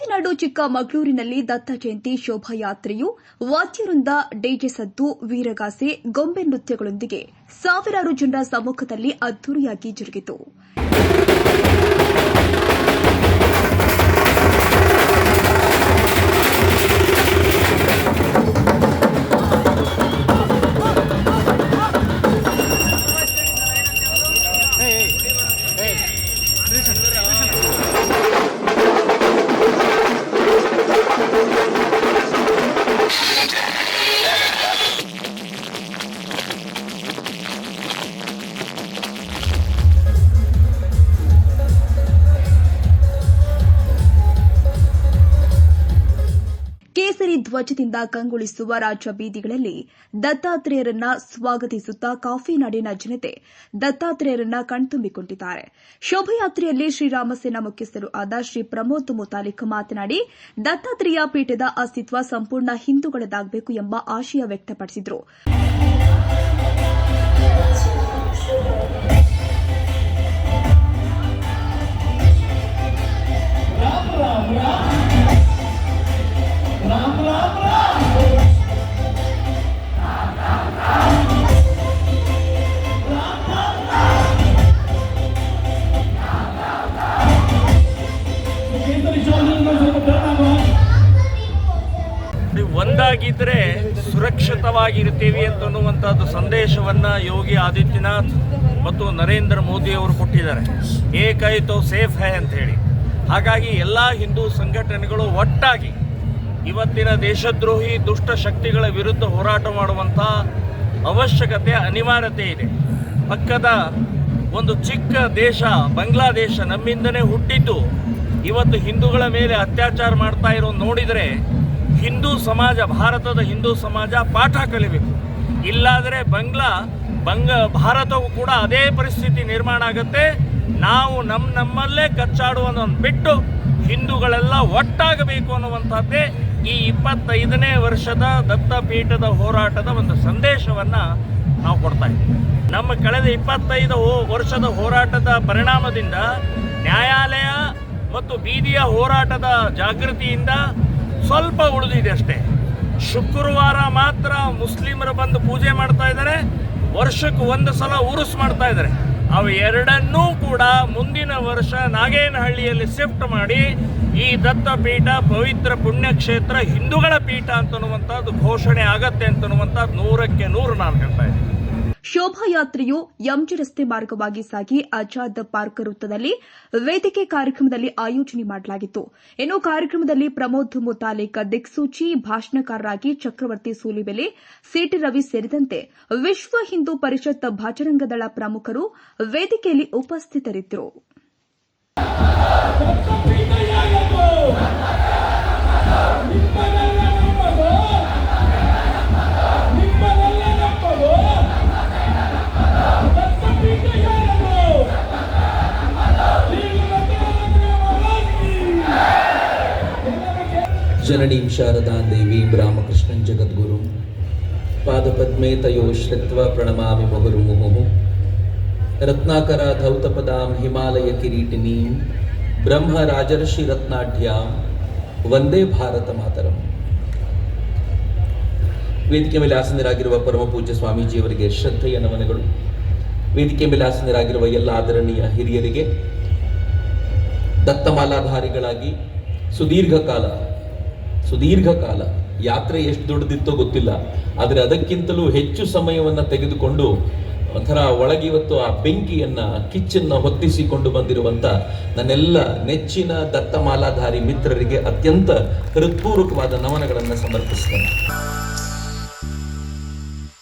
ಕಾಫಿನಾಡು ಚಿಕ್ಕಮಗಳೂರಿನಲ್ಲಿ ದತ್ತ ಜಯಂತಿ ಶೋಭಾಯಾತ್ರೆಯು ವಾದ್ಯವೃಂದ ಡಿಜೆ ಸದ್ದು ವೀರಗಾಸೆ ಗೊಂಬೆ ನೃತ್ಯಗಳೊಂದಿಗೆ ಸಾವಿರಾರು ಜನರ ಸಮ್ಮುಖದಲ್ಲಿ ಅದ್ದೂರಿಯಾಗಿ ಜರುಗಿತು. ಕೇಸರಿ ಧ್ವಜದಿಂದ ಕಂಗೊಳಿಸುವ ರಾಜ್ಯ ಬೀದಿಗಳಲ್ಲಿ ದತ್ತಾತ್ರೇಯರನ್ನ ಸ್ವಾಗತಿಸುತ್ತಾ ಕಾಫಿನಾಡಿನ ಜನತೆ ದತ್ತಾತ್ರೇಯರನ್ನ ಕಣ್ತುಂಬಿಕೊಂಡಿದ್ದಾರೆ. ಶೋಭಾಯಾತ್ರೆಯಲ್ಲಿ ಶ್ರೀರಾಮಸೇನಾ ಮುಖ್ಯಸ್ಥರು ಆದ ಶ್ರೀ ಪ್ರಮೋದ್ ಮುತಾಲಿಕ್ ಮಾತನಾಡಿ, ದತ್ತಾತ್ರೇಯ ಪೀಠದ ಅಸ್ತಿತ್ವ ಸಂಪೂರ್ಣ ಹಿಂದೂಗಳದಾಗಬೇಕು ಎಂಬ ಆಶಯ ವ್ಯಕ್ತಪಡಿಸಿದರು. ಒಂದಾಗಿದ್ರೆ ಸುರಕ್ಷಿತವಾಗಿರ್ತೀವಿ ಅಂತನ್ನುವಂಥದ್ದು ಸಂದೇಶವನ್ನ ಯೋಗಿ ಆದಿತ್ಯನಾಥ್ ಮತ್ತು ನರೇಂದ್ರ ಮೋದಿ ಅವರು ಕೊಟ್ಟಿದ್ದಾರೆ. ಏಕೈತೋ ಸೇಫ್ ಹೈ ಅಂತ ಹೇಳಿ. ಹಾಗಾಗಿ ಎಲ್ಲ ಹಿಂದೂ ಸಂಘಟನೆಗಳು ಒಟ್ಟಾಗಿ ಇವತ್ತಿನ ದೇಶದ್ರೋಹಿ ದುಷ್ಟ ಶಕ್ತಿಗಳ ವಿರುದ್ಧ ಹೋರಾಟ ಮಾಡುವಂಥ ಅವಶ್ಯಕತೆ, ಅನಿವಾರ್ಯತೆ ಇದೆ. ಪಕ್ಕದ ಒಂದು ಚಿಕ್ಕ ದೇಶ, ಬಾಂಗ್ಲಾದೇಶ ನಮ್ಮಿಂದನೇ ಹುಟ್ಟಿದ್ದು ಇವತ್ತು ಹಿಂದೂಗಳ ಮೇಲೆ ಅತ್ಯಾಚಾರ ಮಾಡ್ತಾ ಇರೋ ನೋಡಿದರೆ ಹಿಂದೂ ಸಮಾಜ, ಭಾರತದ ಹಿಂದೂ ಸಮಾಜ ಪಾಠ ಕಲಿಬೇಕು. ಇಲ್ಲಾದರೆ ಬಂಗ್ಲಾ, ಬಂಗ, ಭಾರತವು ಕೂಡ ಅದೇ ಪರಿಸ್ಥಿತಿ ನಿರ್ಮಾಣ ಆಗುತ್ತೆ. ನಾವು ನಮ್ಮ ನಮ್ಮಲ್ಲೇ ಕಚ್ಚಾಡುವುದನ್ನು ಬಿಟ್ಟು ಹಿಂದೂಗಳೆಲ್ಲ ಒಟ್ಟಾಗಬೇಕು ಅನ್ನುವಂಥದ್ದೇ ಈ ಇಪ್ಪತ್ತೈದನೇ ವರ್ಷದ ದತ್ತಪೀಠದ ಹೋರಾಟದ ಒಂದು ಸಂದೇಶವನ್ನು ನಾವು ಕೊಡ್ತಾ ಇದ್ದೀವಿ. ನಮ್ಮ ಕಳೆದ ಇಪ್ಪತ್ತೈದು ವರ್ಷದ ಹೋರಾಟದ ಪರಿಣಾಮದಿಂದ ನ್ಯಾಯಾಲಯ ಮತ್ತು ಬೀದಿಯ ಹೋರಾಟದ ಜಾಗೃತಿಯಿಂದ ಸ್ವಲ್ಪ ಉಳಿದಿದೆ ಅಷ್ಟೇ. ಶುಕ್ರವಾರ ಮಾತ್ರ ಮುಸ್ಲಿಮರು ಬಂದು ಪೂಜೆ ಮಾಡ್ತಾ ಇದ್ದಾರೆ. ವರ್ಷಕ್ಕೆ ಒಂದು ಸಲ ಉರುಸ್ ಮಾಡ್ತಾ ಇದ್ದಾರೆ. ಅವು ಎರಡನ್ನೂ ಕೂಡ ಮುಂದಿನ ವರ್ಷ ನಾಗೇನಹಳ್ಳಿಯಲ್ಲಿ ಶಿಫ್ಟ್ ಮಾಡಿ ಈ ದತ್ತಪೀಠ ಪವಿತ್ರ ಪುಣ್ಯಕ್ಷೇತ್ರ ಹಿಂದೂಗಳ ಪೀಠ ಅಂತನ್ನುವಂಥದ್ದು ಘೋಷಣೆ ಆಗತ್ತೆ ಅಂತನ್ನುವಂಥದ್ದು ನೂರಕ್ಕೆ ನೂರು ನಾನು ಹೇಳ್ತಾ ಇದ್ದೀನಿ. ಶೋಭಾಯಾತ್ರೆಯು ಎಂಜಿ ರಸ್ತೆ ಮಾರ್ಗವಾಗಿ ಸಾಗಿ ಆಜಾದ್ ಪಾರ್ಕ್ ವೃತ್ತದಲ್ಲಿ ವೇದಿಕೆ ಕಾರ್ಯಕ್ರಮದಲ್ಲಿ ಆಯೋಜನೆ ಮಾಡಲಾಗಿತ್ತು. ಇನ್ನು ಕಾರ್ಯಕ್ರಮದಲ್ಲಿ ಪ್ರಮೋದ್ ಮುತಾಲಿಕ್, ದಿಕ್ಸೂಚಿ, ಭಾಷಣಕಾರರಾಗಿ ಚಕ್ರವರ್ತಿ ಸೂಲಿಬೆಲೆ, ಸಿಟಿ ರವಿ ಸೇರಿದಂತೆ ವಿಶ್ವ ಹಿಂದೂ ಪರಿಷತ್ ಭಜರಂಗದಳ ಪ್ರಮುಖರು ವೇದಿಕೆಯಲ್ಲಿ ಉಪಸ್ಥಿತರಿದ್ದರು. ಜನನೀಂ ಶಾರದಾ ದೇವಿ ರಾಮಕೃಷ್ಣಂ ಜಗದ್ಗುರು. ಪಾದಪದ್ಮೇ ತಯೋ ಶ್ರಿತ್ವ ಪ್ರಣಮಾಮಿ ಮುಹುರು ಮುಹು ರತ್ನಾಕರ ಧೌತಪದಾಂ ಹಿಮಾಲಯ ಕಿರೀಟಿನೀಂ. ಬ್ರಹ್ಮ ರಾಜರ್ಷಿ ರತ್ನಾಢ್ಯಾಂ. ವಂದೇ ಭಾರತ ಮಾತರಂ. ವೇದಿಕೆ ಮೇಲೆ ಆಸನರಾಗಿರುವ ಪರಮ ಪೂಜ್ಯ ಸ್ವಾಮೀಜಿಯವರಿಗೆ ಶ್ರದ್ಧೆಯ ನಮನಗಳು. ವೇದಿಕೆ ಮೇಲೆ ಆಸನರಾಗಿರುವ ಎಲ್ಲ ಆದರಣೀಯ ಹಿರಿಯರಿಗೆ ದತ್ತಮಾಲಾಧಾರಿಗಳಾಗಿ ಸುದೀರ್ಘ ಕಾಲ ಸುದೀರ್ಘ ಕಾಲ ಯಾತ್ರೆ ಎಷ್ಟು ದೊಡ್ಡದಿತ್ತೋ ಗೊತ್ತಿಲ್ಲ, ಆದರೆ ಅದಕ್ಕಿಂತಲೂ ಹೆಚ್ಚು ಸಮಯವನ್ನು ತೆಗೆದುಕೊಂಡು ಒಂಥರ ಒಳಗಿವತ್ತು ಆ ಬೆಂಕಿಯನ್ನು, ಕಿಚ್ಚನ್ನು ಹೊತ್ತಿಸಿಕೊಂಡು ಬಂದಿರುವಂಥ ನನ್ನೆಲ್ಲ ನೆಚ್ಚಿನ ದತ್ತಮಾಲಾಧಾರಿ ಮಿತ್ರರಿಗೆ ಅತ್ಯಂತ ಹೃತ್ಪೂರ್ವಕವಾದ ನಮನಗಳನ್ನು ಸಮರ್ಪಿಸ್ತೇನೆ.